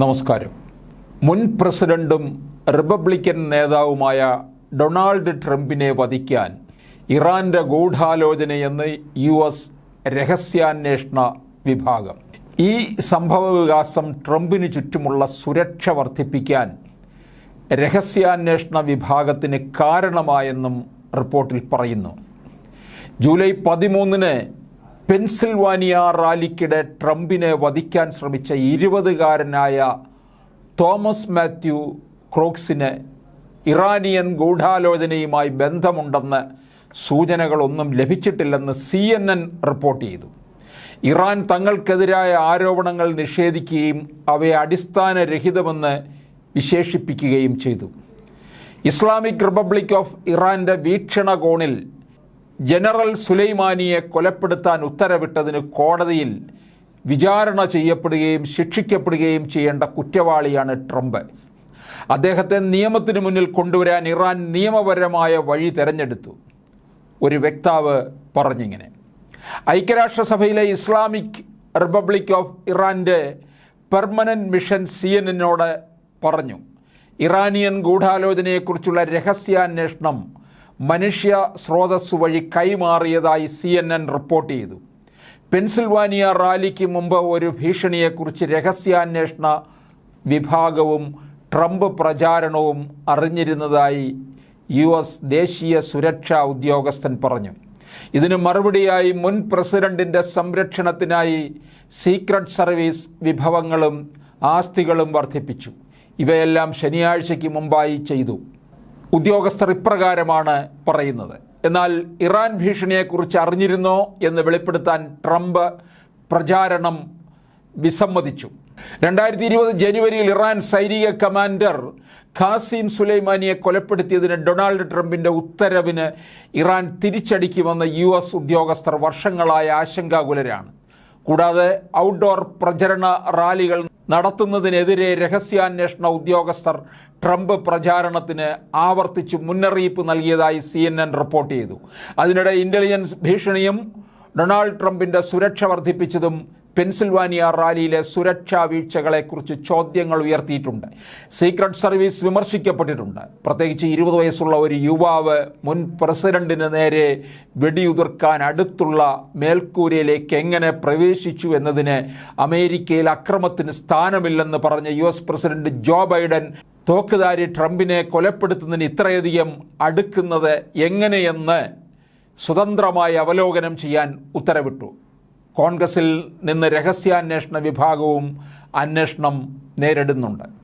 നമസ്കാരം. മുൻ പ്രസിഡന്റും റിപ്പബ്ലിക്കൻ നേതാവുമായ ഡൊണാൾഡ് ട്രംപിനെ വധിക്കാൻ ഇറാന്റെ ഗൂഢാലോചനയെന്ന് യു എസ് രഹസ്യാന്വേഷണ വിഭാഗം. ഈ സംഭവവികാസം ട്രംപിന് ചുറ്റുമുള്ള സുരക്ഷ വർദ്ധിപ്പിക്കാൻ രഹസ്യാന്വേഷണ വിഭാഗത്തിന് കാരണമായെന്നും റിപ്പോർട്ടിൽ പറയുന്നു. ജൂലൈ പതിമൂന്നിന് പെൻസിൽവാനിയ റാലിക്കിടെ ട്രംപിനെ വധിക്കാൻ ശ്രമിച്ച ഇരുപതുകാരനായ തോമസ് മാത്യു ക്രോക്സിന് ഇറാനിയൻ ഗൂഢാലോചനയുമായി ബന്ധമുണ്ടെന്ന് സൂചനകളൊന്നും ലഭിച്ചിട്ടില്ലെന്ന് സി എൻ എൻ റിപ്പോർട്ട് ചെയ്തു. ഇറാൻ തങ്ങൾക്കെതിരായ ആരോപണങ്ങൾ നിഷേധിക്കുകയും അവയെ അടിസ്ഥാനരഹിതമെന്ന് വിശേഷിപ്പിക്കുകയും ചെയ്തു. ഇസ്ലാമിക് റിപ്പബ്ലിക് ഓഫ് ഇറാന്റെ വീക്ഷണകോണിൽ ജനറൽ സുലൈമാനിയെ കൊലപ്പെടുത്താൻ ഉത്തരവിട്ടതിന് കോടതിയിൽ വിചാരണ ചെയ്യപ്പെടുകയും ശിക്ഷിക്കപ്പെടുകയും ചെയ്യേണ്ട കുറ്റവാളിയാണ് ട്രംപ്. അദ്ദേഹത്തെ നിയമത്തിന് മുന്നിൽ കൊണ്ടുവരാൻ ഇറാൻ നിയമപരമായ വഴി തെരഞ്ഞെടുത്തു. ഒരു വക്താവ് പറഞ്ഞിങ്ങനെ. ഐക്യരാഷ്ട്രസഭയിലെ ഇസ്ലാമിക് റിപ്പബ്ലിക് ഓഫ് ഇറാന്റെ പെർമനന്റ് മിഷൻ സി എന്നോട് പറഞ്ഞു. ഇറാനിയൻ ഗൂഢാലോചനയെക്കുറിച്ചുള്ള രഹസ്യാന്വേഷണം മനുഷ്യ സ്രോതസ് വഴി കൈമാറിയതായി സി എൻ എൻ റിപ്പോർട്ട് ചെയ്തു. പെൻസിൽവാനിയ റാലിക്ക് മുമ്പ് ഒരു ഭീഷണിയെക്കുറിച്ച് രഹസ്യാന്വേഷണ വിഭാഗവും ട്രംപ് പ്രചാരണവും അറിഞ്ഞിരുന്നതായി യു എസ് ദേശീയ സുരക്ഷാ ഉദ്യോഗസ്ഥൻ പറഞ്ഞു. ഇതിന് മറുപടിയായി മുൻ പ്രസിഡന്റിന്റെ സംരക്ഷണത്തിനായി സീക്രട്ട് സർവീസ് വിഭവങ്ങളും ആസ്തികളും വർദ്ധിപ്പിച്ചു. ഇവയെല്ലാം ശനിയാഴ്ചയ്ക്ക് മുമ്പായി ചെയ്തു. ഉദ്യോഗസ്ഥർ ഇപ്രകാരമാണ് പറയുന്നത്. എന്നാൽ ഇറാൻ ഭീഷണിയെക്കുറിച്ച് അറിഞ്ഞിരുന്നോ എന്ന് വെളിപ്പെടുത്താൻ ട്രംപ് പ്രചാരണം വിസമ്മതിച്ചു. രണ്ടായിരത്തി ഇരുപത് ജനുവരിയിൽ ഇറാൻ സൈനിക കമാൻഡർ ഖാസിം സുലൈമാനിയെ കൊലപ്പെടുത്തിയതിന് ഡൊണാൾഡ് ട്രംപിന്റെ ഉത്തരവിന് ഇറാൻ തിരിച്ചടിക്കുമെന്ന് യു എസ് ഉദ്യോഗസ്ഥർ വർഷങ്ങളായ ആശങ്കാകുലരാണ്. കൂടാതെ ഔട്ട്ഡോർ പ്രചരണ റാലികൾ നടത്തുന്നതിനെതിരെ രഹസ്യാന്വേഷണ ഉദ്യോഗസ്ഥർ ട്രംപ് പ്രചാരണത്തിന് ആവർത്തിച്ച് മുന്നറിയിപ്പ് നൽകിയതായി സി റിപ്പോർട്ട് ചെയ്തു. അതിനിടെ ഇന്റലിജൻസ് ഭീഷണിയും ഡൊണാൾഡ് ട്രംപിന്റെ സുരക്ഷ വർദ്ധിപ്പിച്ചതും പെൻസിൽവാനിയ റാലിയിലെ സുരക്ഷാ വീഴ്ചകളെക്കുറിച്ച് ചോദ്യങ്ങൾ ഉയർത്തിയിട്ടുണ്ട്. സീക്രട്ട് സർവീസ് വിമർശിക്കപ്പെട്ടിട്ടുണ്ട്. പ്രത്യേകിച്ച് ഇരുപത് വയസ്സുള്ള ഒരു യുവാവ് മുൻ പ്രസിഡന്റിന് നേരെ വെടിയുതിർക്കാൻ അടുത്തുള്ള മേൽക്കൂരയിലേക്ക് എങ്ങനെ പ്രവേശിച്ചു എന്നതിന് അമേരിക്കയിൽ അക്രമത്തിന് സ്ഥാനമില്ലെന്ന് പറഞ്ഞ U S president Joe Biden തോക്കുധാരി ട്രംപിനെ കൊലപ്പെടുത്തുന്നതിന് ഇത്രയധികം അടുക്കുന്നത് എങ്ങനെയെന്ന് സ്വതന്ത്രമായി അവലോകനം ചെയ്യാൻ ഉത്തരവിട്ടു. കോൺഗ്രസിൽ നിന്ന് രഹസ്യാന്വേഷണ വിഭാഗവും അന്വേഷണം നേരിടുന്നുണ്ട്.